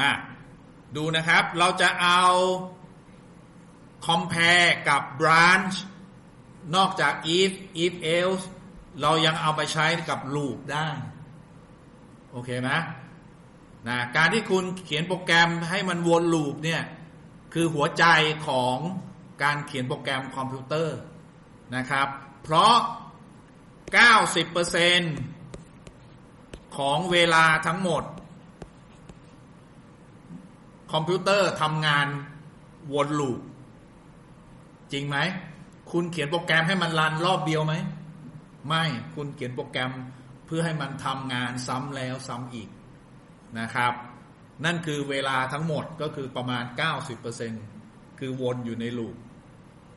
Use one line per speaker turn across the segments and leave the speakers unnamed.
อะดูนะครับเราจะเอา compare กับ branch นอกจาก if if else เรายังเอาไปใช้กับ loop ได้ โอเคไหมนะการที่คุณเขียนโปรแกรมให้มันวนลูปเนี่ยคือหัวใจของการเขียนโปรแกรมคอมพิวเตอร์นะครับ เพราะ 90%ของเวลาทั้งหมด คอมพิวเตอร์ทำงานวนลูป จริงไหม คุณเขียนโปรแกรมให้มันรันรอบเดียวไหม ไม่คุณเขียนโปรแกรมเพื่อให้มันทำงานซ้ำแล้วซ้ำอีกนะครับ นั่นคือเวลาทั้งหมดก็คือประมาณ 90%คือวนอยู่ในลูป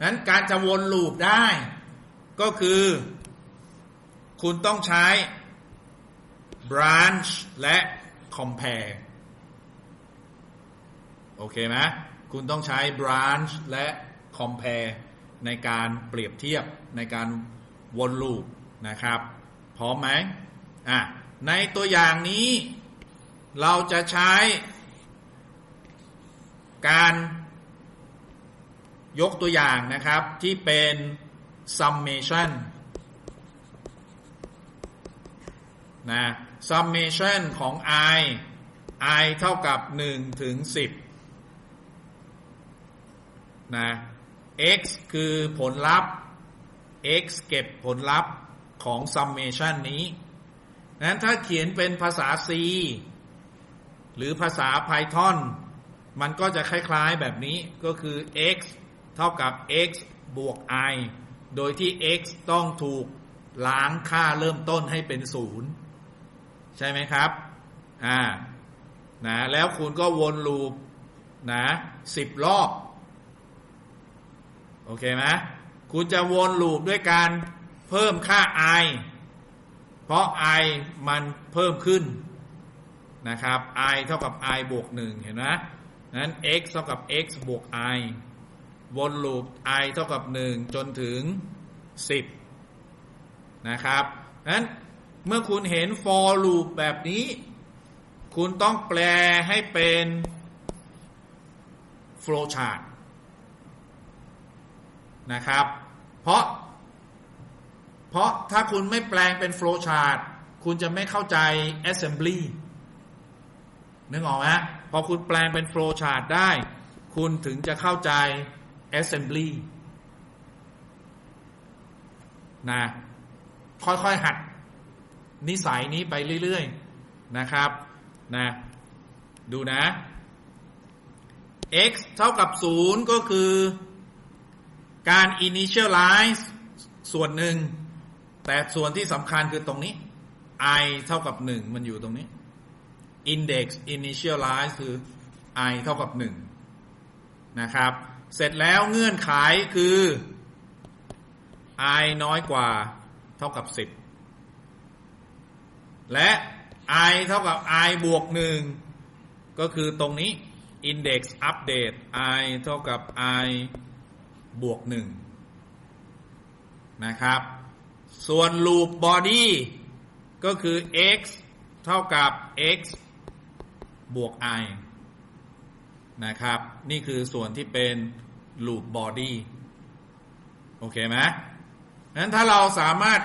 นั้นการจะวนลูปได้ ก็คือ คุณต้องใช้ branch และ compare โอเคไหมคุณต้องใช้ branch และ compare ในการเปรียบเทียบในการวนลูปนะครับ พร้อมไหมอะในตัวอย่างนี้เราจะใช้ การยกตัวอย่างนะครับที่เป็น summation นะ summation ของ i i เท่ากับ 1 ถึง 10 นะ x คือผลลัพธ์ x เก็บผลลัพธ์ของ summation นี้นั้นถ้าเขียนเป็นภาษา C หรือภาษา Python มันก็จะคล้ายๆแบบนี้ก็คือ x เท่ากับ x บวก i โดยที่ x ต้องถูกล้างค่าเริ่มต้นให้เป็นศูนย์ใช่ไหมครับ อ่า นะ แล้วคุณก็วนลูปนะสิบรอบ อเคไหมคุณจะวนลูปด้วยการเพิ่มค่า i เพราะ i มันเพิ่มขึ้นนะครับ i เท่ากับ i บวกหนึ่งเห็นไหมนั้น x เท่ากับ x บวก i วนลูป i เท่ากับ 1 จนถึง 10 นะครับนั้นเมื่อคุณเห็น for loop แบบนี้ คุณต้องแปลให้เป็น flow chart นะครับ เพราะ เพราะถ้าคุณไม่แปลงเป็น flow chart คุณจะไม่เข้าใจ assembly นึกออกไหมพอคุณแปลงเป็น flow chart ได้ คุณถึงจะเข้าใจ assembly นะค่อยๆหัด นิสัยนี้ไปเรื่อยๆ นะครับนะดูนะ x เท่ากับ 0 ก็คือ การ initialize ส่วนหนึ่ง แต่ส่วนที่สำคัญคือตรงนี้ i เท่ากับ1มันอยู่ตรงนี้ index initialize คือ i เท่ากับ1นะครับ เสร็จแล้วเงื่อนไขคือ i น้อยกว่าเท่ากับ10และ i เท่ากับ i บวก1ก็คือตรงนี้ index update i เท่ากับ i บวก1นะครับ ส่วน loop body ก็คือ x เท่ากับ x บวก i นะครับ นี่คือส่วนที่เป็น loop body โอเคไหมนั้นถ้าเราสามารถ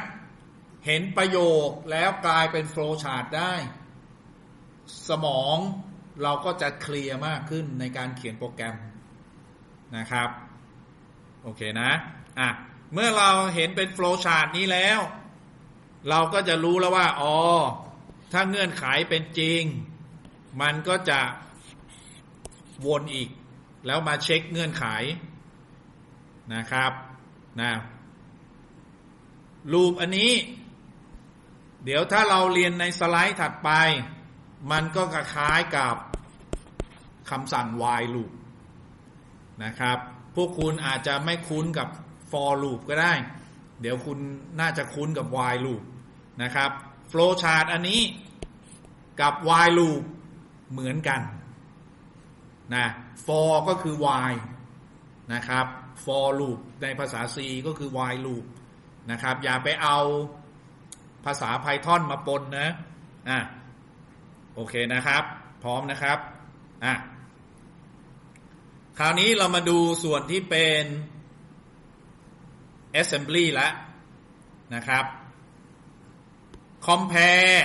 เห็นประโยคแล้วกลายเป็น flow chart ได้ สมองเราก็จะเคลียร์มากขึ้นในการเขียนโปรแกรมนะครับ โอเคนะอะเมื่อเราเห็นเป็น flow chart นี้แล้ว เราก็จะรู้แล้วว่าอ๋อถ้าเงื่อนไขเป็นจริง มันก็จะวนอีก แล้วมาเช็คเงื่อนไขนะครับนะรูปอันนี้ เดี๋ยวถ้าเราเรียนในสไลด์ถัดไป มันก็คล้ายกับคำสั่ง while loop นะครับ พวกคุณอาจจะไม่คุ้นกับ for loop ก็ได้ เดี๋ยวคุณน่าจะคุ้นกับ while loop นะครับ flow chart อันนี้กับ while loop เหมือนกันนะ for ก็คือ while นะครับ for loop ในภาษา C ก็คือ while loop นะครับ อย่าไปเอาภาษา Python มาปนนะ อะ โอเคนะครับ พร้อมนะครับ อะ คราวนี้เรามาดูส่วนที่เป็น assembly แล้วนะครับ compare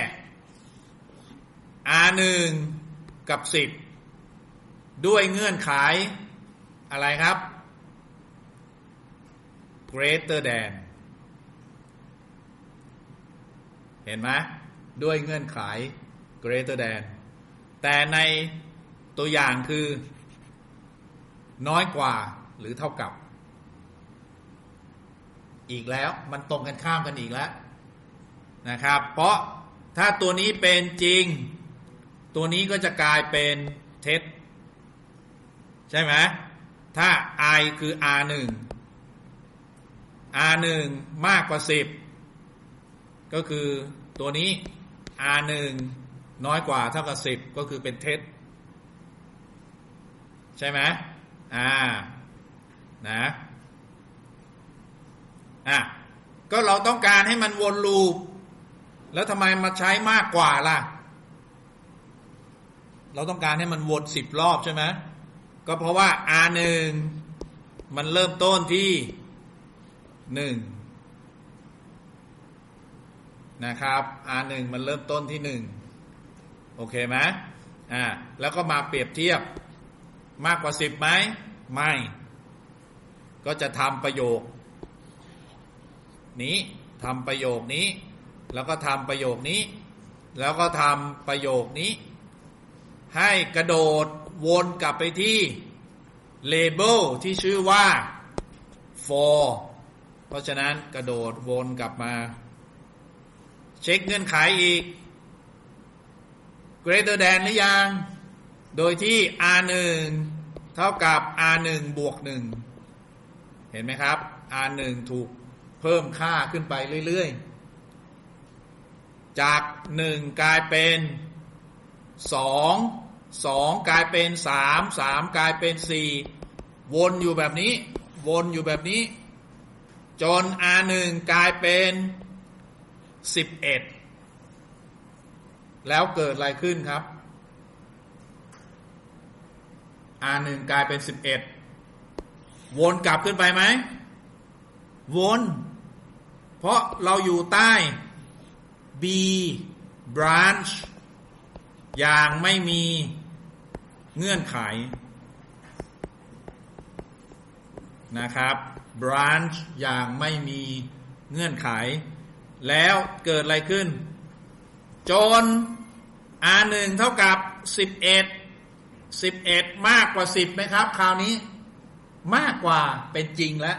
R1 กับ 10 ด้วยเงื่อนไขอะไรครับ greater than เห็นไหมด้วยเงื่อนไข greater than แต่ในตัวอย่างคือ น้อยกว่าหรือเท่ากับ อีกแล้วมันตรงกันข้ามกันอีกแล้วนะครับ เพราะถ้าตัวนี้เป็นจริง ตัวนี้ก็จะกลายเป็นเท็จ ใช่ไหมถ้า i คือ r 1 r 1มากกว่า 10 ก็คือตัวนี้ r 1น้อยกว่าเท่ากับ 10 ก็คือเป็นเท็จ ใช่ไหม อ่านะอะก็เราต้องการให้มันวนลูปแล้วทำไมมาใช้มากกว่าล่ะ เราต้องการให้มันวนสิบรอบใช่ไหมก็เพราะว่า R หนึ่งมันเริ่มต้นที่หนึ่งนะครับ R หนึ่งมันเริ่มต้นที่หนึ่งโอเคไหมอ่าแล้วก็มาเปรียบเทียบ มากกว่าสิบไหมไม่ ก็จะทำประโยค นี้ทำประโยคนี้ แล้วก็ทำประโยคนี้ แล้วก็ทำประโยคนี้ ให้กระโดดวนกลับไปที่ label ที่ชื่อว่า for เพราะฉะนั้นกระโดดวนกลับมา เช็คเงื่อนไขอีก greater than หรือยัง โดยที่ r 1 เท่ากับ r 1บวก1เห็นไหมครับ r 1ถูกเพิ่มค่าขึ้นไปเรื่อยๆ จาก 1 กลายเป็น 2 2 กลายเป็น 3 3 กลายเป็น 4 วนอยู่แบบนี้ วนอยู่แบบนี้ จน r 1กลายเป็น 11 แล้วเกิดอะไรขึ้นครับ R หนึ่งกลายเป็นสิบเอ็ดวนกลับขึ้นไปไหมวนเพราะเราอยู่ใต้ B branch อย่างไม่มีเงื่อนไขนะครับ branch อย่างไม่มีเงื่อนไข แล้วเกิดอะไรขึ้น จน R หนึ่งเท่ากับสิบเอ็ด สิบเอ็ดมากกว่าสิบไหมครับ คราวนี้มากกว่าเป็นจริงแล้ว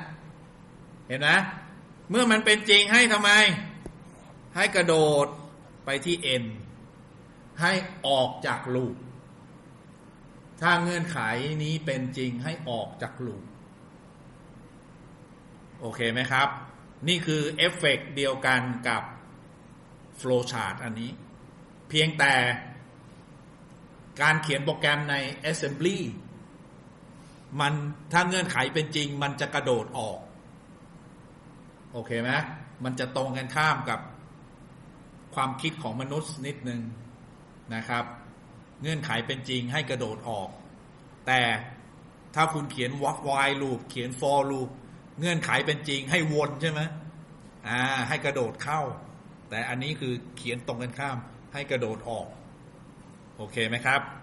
เห็นไหมเมื่อมันเป็นจริงให้ทำไม ให้กระโดดไปที่ n ให้ออกจากลูปถ้าเงื่อนไขนี้เป็นจริงให้ออกจากลูปโอเคไหมครับ นี่คือเอฟเฟกเดียวกันกับ flowchart อันนี้ เพียงแต่ การเขียนโปรแกรมใน Assembly มันถ้าเงื่อนไขเป็นจริง มันจะกระโดดออก โอเคไหมมันจะตรงกันข้ามกับความคิดของมนุษย์นิดนึงนะครับ เงื่อนไขเป็นจริงให้กระโดดออก แต่ถ้าคุณเขียน while loop เขียน for loop เงื่อนไขเป็นจริงให้วนใช่ไหมอ่าให้กระโดดเข้า แต่อันนี้คือเขียนตรงกันข้ามให้กระโดดออก โอเคไหมครับ